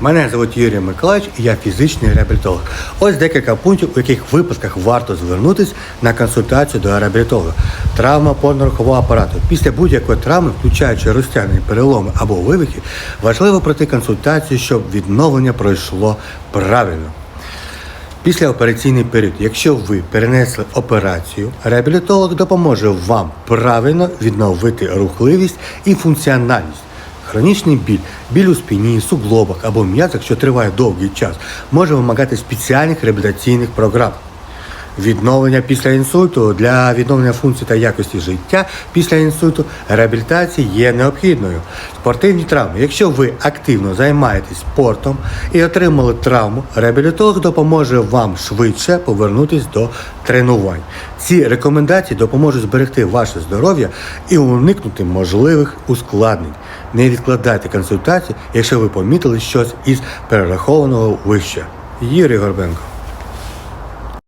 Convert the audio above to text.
Мене звуть Юрій Миколаївич я фізичний реабілітолог. Ось декілька пунктів, у яких випадках варто звернутися на консультацію до реабілітолога. Травма опорно-рухового апарату. Після будь-якої травми, включаючи розтягнені переломи або вивихи, важливо пройти консультацію, щоб відновлення пройшло правильно. Післяопераційний період, якщо ви перенесли операцію, реабілітолог допоможе вам правильно відновити рухливість і функціональність. Хронічний біль, біль у спині, суглобах або м'язах, що триває довгий час, може вимагати спеціальних реабілітаційних програм. Відновлення після інсульту для відновлення функцій та якості життя після інсульту реабілітація є необхідною. Спортивні травми. Якщо ви активно займаєтесь спортом і отримали травму, реабілітолог допоможе вам швидше повернутися до тренувань. Ці рекомендації допоможуть зберегти ваше здоров'я і уникнути можливих ускладнень. Не відкладайте консультацію, якщо ви помітили щось із перерахованого вище. Юрій Горбенко.